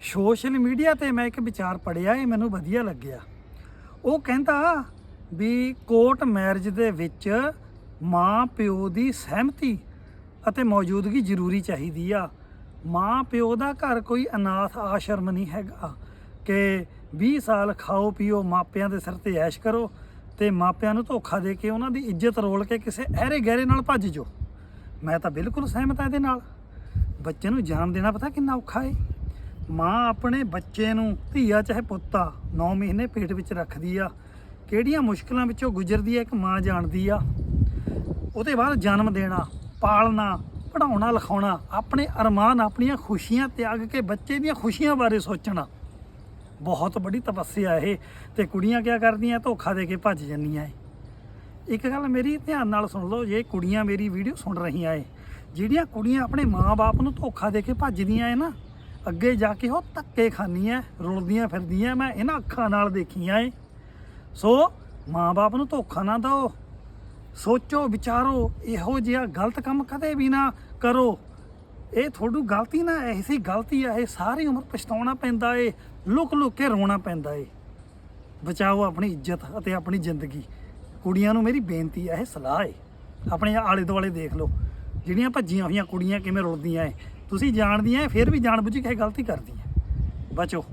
Social media ਤੇ ਮੈਂ ਇੱਕ ਵਿਚਾਰ ਪੜਿਆ ਇਹ ਮੈਨੂੰ ਵਧੀਆ ਲੱਗਿਆ। ਉਹ ਕਹਿੰਦਾ ਵੀ ਕੋਰਟ ਮੈਰਿਜ ਦੇ ਵਿੱਚ ਮਾਂ ਪਿਓ ਦੀ ਸਹਿਮਤੀ ਅਤੇ ਮੌਜੂਦਗੀ ਜ਼ਰੂਰੀ ਚਾਹੀਦੀ ਆ। ਮਾਂ ਪਿਓ ਦਾ ਘਰ ਕੋਈ ਅਨਾਥ ਆਸ਼ਰਮ ਨਹੀਂ ਹੈਗਾ ਕਿ 20 ਸਾਲ ਖਾਓ, ਪੀਓ, ਮਾਪਿਆਂ ਦੇ ਸਿਰ ਤੇ ਐਸ਼ ਕਰੋ ਤੇ ਮਾਪਿਆਂ ਨੂੰ ਧੋਖਾ ਦੇ ਕੇ ਉਹਨਾਂ ਦੀ ਇੱਜ਼ਤ ਰੋਲ ਕੇ ਕਿਸੇ ਐਰੇ ਗਹਿਰੇ ਨਾਲ ਭੱਜ ਜਾਓ। ਮੈਂ ਤਾਂ ਬਿਲਕੁਲ ਸਹਿਮਤ ਹਾਂ ਇਹਦੇ ਨਾਲ। ਬੱਚੇ ਨੂੰ ਜਾਨ ਦੇਣਾ ਪਤਾ ਕਿੰਨਾ ਔਖਾ ਏ। ਮਾਂ ਆਪਣੇ ਬੱਚੇ ਨੂੰ, ਧੀਆ ਚਾਹੇ ਪੁੱਤਾ 9 ਮਹੀਨੇ ਪੇਟ ਵਿੱਚ ਰੱਖਦੀ ਆ। ਕਿਹੜੀਆਂ ਮੁਸ਼ਕਲਾਂ ਵਿੱਚੋਂ ਗੁਜ਼ਰਦੀ ਆ, ਇੱਕ ਮਾਂ ਜਾਣਦੀ ਆ। ਉਹਦੇ ਬਾਅਦ ਜਨਮ ਦੇਣਾ, ਪਾਲਣਾ ਪੜਾਉਣਾ ਲਿਖਾਉਣਾ, ਆਪਣੇ ਅਰਮਾਨ, ਆਪਣੀਆਂ ਖੁਸ਼ੀਆਂ ਤਿਆਗ ਕੇ ਬੱਚੇ ਦੀਆਂ ਖੁਸ਼ੀਆਂ ਬਾਰੇ ਸੋਚਣਾ। ਬਹੁਤ ਵੱਡੀ ਤਪੱਸਿਆ ਇਹ, ਤੇ ਕੁੜੀਆਂ ਕਿਆ ਕਰਦੀਆਂ, ਧੋਖਾ ਦੇ ਕੇ ਭੱਜ ਜਾਂਦੀਆਂ ਏ। ਇੱਕ ਗੱਲ ਮੇਰੀ ਧਿਆਨ ਨਾਲ ਸੁਣ ਲਓ, ਜੇ ਕੁੜੀਆਂ ਮੇਰੀ ਵੀਡੀਓ ਸੁਣ ਰਹੀਆਂ ਏ, ਜਿਹੜੀਆਂ ਕੁੜੀਆਂ ਆਪਣੇ ਮਾਪੇ ਨੂੰ ਧੋਖਾ ਦੇ ਕੇ ਭੱਜਦੀਆਂ ਏ ਨਾ ਅੱਗੇ ਜਾ ਕੇ ਉਹ ਧੱਕੇ ਖਾਂਦੀਆਂ, ਰੁਲਦੀਆਂ ਫਿਰਦੀਆਂ, ਮੈਂ ਇਹਨਾਂ ਅੱਖਾਂ ਨਾਲ ਦੇਖੀਆਂ ਏ। ਸੋ ਮਾਂ ਬਾਪ ਨੂੰ ਧੋਖਾ ਨਾ ਦਿਓ। ਸੋਚੋ, ਵਿਚਾਰੋ, ਇਹੋ ਜਿਹਾ ਗਲਤ ਕੰਮ ਕਦੇ ਵੀ ਨਾ ਕਰੋ। ਇਹ ਤੁਹਾਨੂੰ ਗਲਤੀ ਨਾ ਐਸੀ ਗਲਤੀ ਆ, ਇਹ ਸਾਰੀ ਉਮਰ ਪਛਤਾਉਣਾ ਪੈਂਦਾ ਏ ਲੁਕ ਲੁਕ ਕੇ ਰੋਣਾ ਪੈਂਦਾ ਏ। ਬਚਾਓ ਆਪਣੀ ਇੱਜ਼ਤ ਅਤੇ ਆਪਣੀ ਜ਼ਿੰਦਗੀ। ਕੁੜੀਆਂ ਨੂੰ ਮੇਰੀ ਬੇਨਤੀ ਹੈ ਇਹ ਸਲਾਹ ਏ। ਆਪਣੇ ਆਲੇ ਦੁਆਲੇ ਦੇਖ ਲਓ। ਜਿਹੜੀਆਂ ਭੱਜੀਆਂ ਹੋਈਆਂ ਕੁੜੀਆਂ ਕਿਵੇਂ ਰੁਲਦੀਆਂ ਏ। ਤੁਸੀਂ ਜਾਣਦੀਆਂ ਏ ਫਿਰ ਵੀ ਜਾਣਬੁੱਝ ਕੇ ਇਹ ਗਲਤੀ ਕਰਦੀਆਂ। ਬਚੋ।